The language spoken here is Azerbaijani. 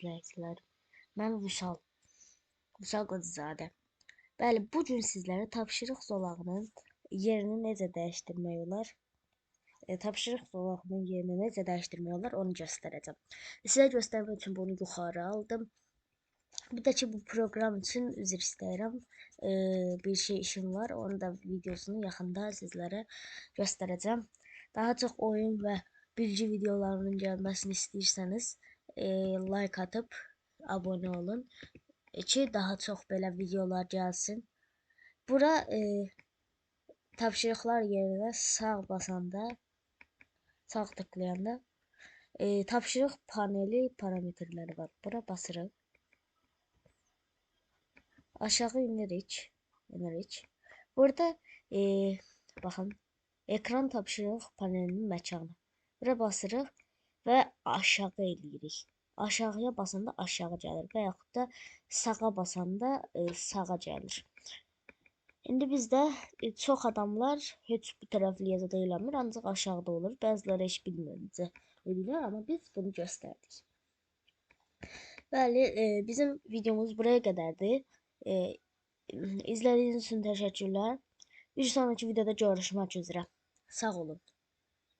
izləyicilər. Mən Vüsal. Vüsal Qocazadə. Bəli, bu gün sizlərə tapşırıq zolağının yerini necə dəyişdirmək olar? E, tapşırıq zolağının yerini necə dəyişdirmək olar, onu göstərəcəm. Sizə göstərmək üçün bunu yuxarı aldım. Bir də ki, bu proqram üçün üzr istəyirəm. E, bir şey işim var. Onun da videosunu yaxında sizlərə göstərəcəm. Daha çox oyun və bilgi videolarının gəlməsini istəyirsəniz, e, like atıp abone olun ki daha çox belə videolar gəlsin. Bura e, tapşırıqlar yerinə sağ basanda, sağ tıklayanda e, tapşırıq paneli parametrləri var. Bura basırıq. Aşağı inirik. inirik. Burada e, baxın ekran tapşırıq panelinin məkanı. Bura basırıq və aşağı eləyirik. Aşağıya basanda aşağı gəlir və yaxud da sağa basanda e, sağa gəlir. İndi bizdə e, çox adamlar heç bu tərəfliyə də eləmir, ancaq aşağıda olur. Bəziləri heç bilmir necə edirlər, amma biz bunu göstərdik. Bəli, e, bizim videomuz buraya qədərdir. İzlədiyiniz üçün təşəkkürlər. Bir sonraki videoda görüşmək üzrə. Sağ olun.